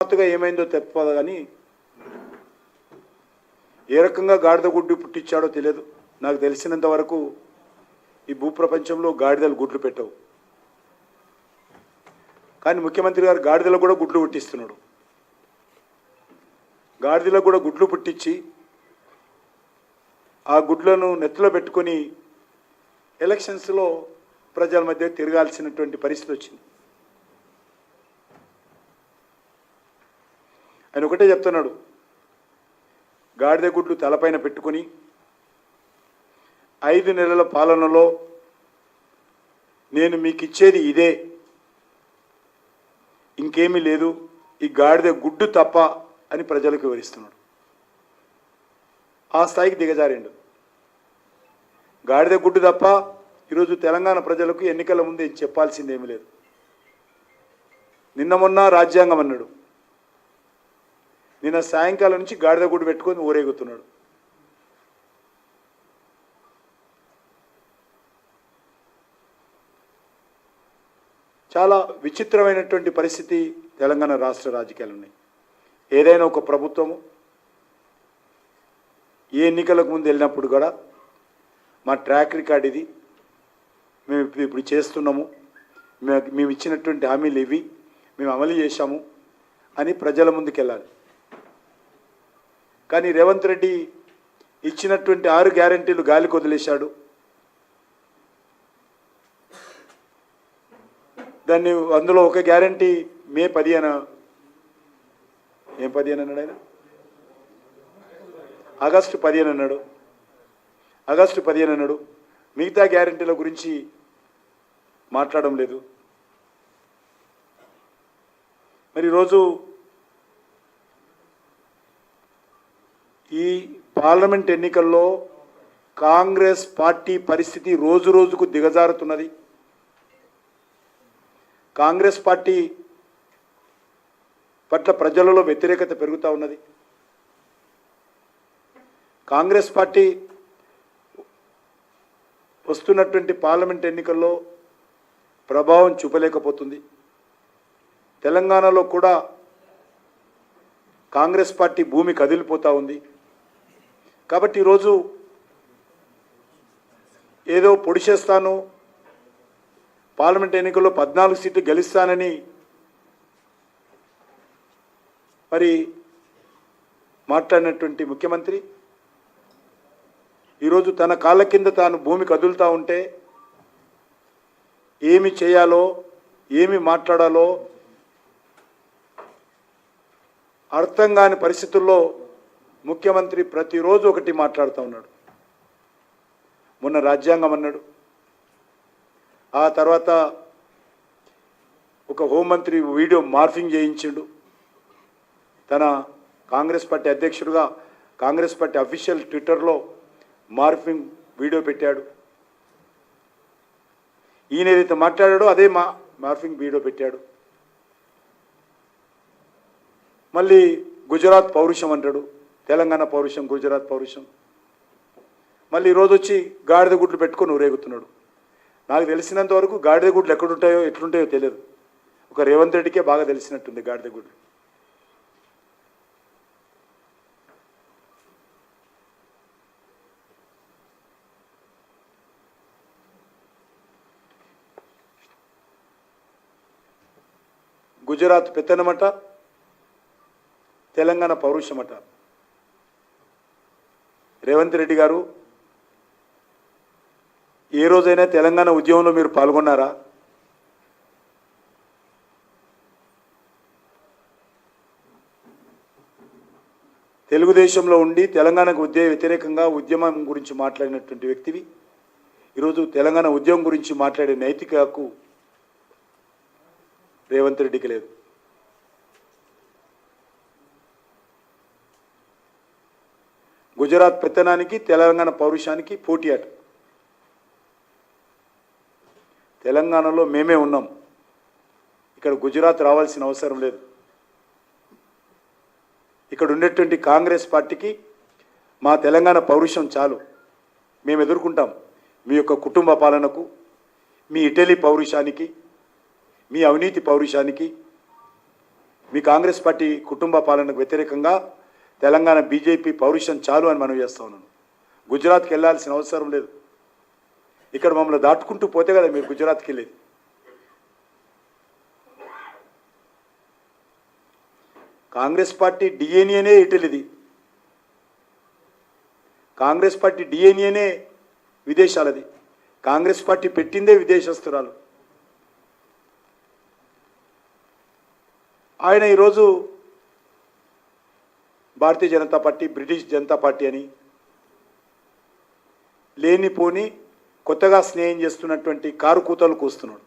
హఠాత్తుగా ఏమైందో తెప్పదు కానీ ఏ రకంగా గాడిద గుడ్డు పుట్టించాడో తెలియదు. నాకు తెలిసినంత వరకు ఈ భూప్రపంచంలో గాడిదలు గుడ్లు పెట్టవు. కానీ ముఖ్యమంత్రి గారు గాడిదలకు కూడా గుడ్లు పుట్టిస్తున్నాడు. గాడిదలకు కూడా గుడ్లు పుట్టించి ఆ గుడ్లను నెత్తిలో పెట్టుకొని ఎలక్షన్స్లో ప్రజల మధ్య తిరగాల్సినటువంటి పరిస్థితి వచ్చింది. ఆయన ఒకటే చెప్తున్నాడు. గాడిద గుడ్లు తలపైన పెట్టుకొని ఐదు నెలల పాలనలో నేను మీకు ఇచ్చేది ఇదే. ఇంకేమీ లేదు. ఈ గాడిద గుడ్డు తప్ప అని ప్రజలకు వివరిస్తున్నాడు. ఆ స్థాయికి దిగజారిండు. గాడిద గుడ్డు తప్ప ఈరోజు తెలంగాణ ప్రజలకు ఎన్నికల ముందు చెప్పాల్సిందేమీ లేదు. నిన్న మొన్న రాజ్యాంగం అన్నాడు. నిన్న సాయంకాలం నుంచి గాడిద గుడి పెట్టుకొని ఊరేగుతున్నాడు. చాలా విచిత్రమైనటువంటి పరిస్థితి తెలంగాణ రాష్ట్ర రాజకీయాలు ఉన్నాయి. ఏదైనా ఒక ప్రభుత్వము ఏ ఎన్నికలకు ముందు వెళ్ళినప్పుడు కూడా మా ట్రాక్ రికార్డ్ ఇది. మేము ఇప్పుడు- ఇప్పుడు చేస్తున్నాము. మేము మేము ఇచ్చినటువంటి హామీలు ఇవి. మేము అమలు చేశాము అని ప్రజల ముందుకు వెళ్ళాలి కానీ రేవంత్ రెడ్డి ఇచ్చినటువంటి ఆరు గ్యారంటీలు గాలికి వదిలేశాడు. దాన్ని అందులో ఒక గ్యారంటీ మే పదిహేన. ఏం పదిహేను అన్నాడు ఆయన? ఆగస్టు పదిహేను అన్నాడు. ఆగస్టు పదిహేను అన్నాడు. మిగతా గ్యారంటీల గురించి మాట్లాడడం లేదు. మరి ఈరోజు ఈ పార్లమెంట్ ఎన్నికల్లో కాంగ్రెస్ పార్టీ పరిస్థితి రోజు రోజుకు దిగజారుతున్నది. కాంగ్రెస్ పార్టీ పట్ల ప్రజలలో వ్యతిరేకత పెరుగుతూ ఉన్నది. కాంగ్రెస్ పార్టీ వస్తున్నటువంటి పార్లమెంట్ ఎన్నికల్లో ప్రభావం చూపలేకపోతుంది. తెలంగాణలో కూడా కాంగ్రెస్ పార్టీ భూమి కదిలిపోతూ ఉంది. కాబట్టి ఈరోజు ఏదో పొడి చేస్తాను. పార్లమెంట్ ఎన్నికల్లో పద్నాలుగు సీట్లు గెలుస్తానని మరి మాట్లాడినటువంటి ముఖ్యమంత్రి ఈరోజు తన కాళ్ళ కింద తాను భూమి కదులుతూ ఉంటే ఏమి చేయాలో ఏమి మాట్లాడాలో అర్థం కాని పరిస్థితుల్లో ముఖ్యమంత్రి ప్రతిరోజు ఒకటి మాట్లాడుతూ ఉన్నాడు. మొన్న రాజ్యాంగం అన్నాడు. ఆ తర్వాత ఒక హోంమంత్రి వీడియో మార్ఫింగ్ చేయించిండు. తన కాంగ్రెస్ పార్టీ అధ్యక్షుడిగా కాంగ్రెస్ పార్టీ అఫీషియల్ ట్విట్టర్లో మార్ఫింగ్ వీడియో పెట్టాడు. ఈయన ఏదైతే మాట్లాడాడో అదే మా మార్ఫింగ్ వీడియో పెట్టాడు. మళ్ళీ గుజరాత్ పౌరుషం అంటాడు తెలంగాణ పౌరుషం గుజరాత్ పౌరుషం. మళ్ళీ ఈరోజు వచ్చి గాడిద గుడ్లు పెట్టుకొని ఊరేగుతున్నాడు. నాకు తెలిసినంత వరకు గాడిద గుడ్లు ఎక్కడుంటాయో ఎట్లుంటాయో తెలియదు. ఒక రేవంత్ రెడ్డికే బాగా తెలిసినట్టుంది గాడిద గుడ్లు. గుజరాత్ పెత్తనమట తెలంగాణ పౌరుషమట. రేవంత్ రెడ్డి గారు ఏ రోజైనా తెలంగాణ ఉద్యమంలో మీరు పాల్గొన్నారా? తెలుగుదేశంలో ఉండి తెలంగాణకు ఉద్య వ్యతిరేకంగా ఉద్యమం గురించి మాట్లాడినటువంటి వ్యక్తివి. ఈరోజు తెలంగాణ ఉద్యమం గురించి మాట్లాడే నైతిక హక్కు రేవంత్ రెడ్డికి లేదు. గుజరాత్ పెత్తనానికి తెలంగాణ పౌరుషానికి పోటీ అట. తెలంగాణలో మేమే ఉన్నాం. ఇక్కడ గుజరాత్ రావాల్సిన అవసరం లేదు. ఇక్కడ ఉండేటువంటి కాంగ్రెస్ పార్టీకి మా తెలంగాణ పౌరుషం చాలు. మేము ఎదుర్కొంటాం. మీ యొక్క కుటుంబ పాలనకు మీ ఇటలీ పౌరుషానికి మీ అవినీతి పౌరుషానికి మీ కాంగ్రెస్ పార్టీ కుటుంబ పాలనకు వ్యతిరేకంగా తెలంగాణ బీజేపీ పౌరుషం చాలు అని మనం చేస్తా ఉన్నాను. గుజరాత్కి వెళ్ళాల్సిన అవసరం లేదు. ఇక్కడ మమ్మల్ని దాటుకుంటూ పోతే కదా మీరు గుజరాత్కి వెళ్ళేది. కాంగ్రెస్ పార్టీ డిఎన్ఏనే ఇటలీది. కాంగ్రెస్ పార్టీ డిఎన్ఏనే విదేశాలది. కాంగ్రెస్ పార్టీ పెట్టిందే విదేశస్తురాలు. ఆయన ఈరోజు Bharatiya Janata party British Janata party అని లేనిపోని కొత్తగా స్నేహం చేస్తున్నటువంటి కారు కూతలు కూస్తున్నాడు.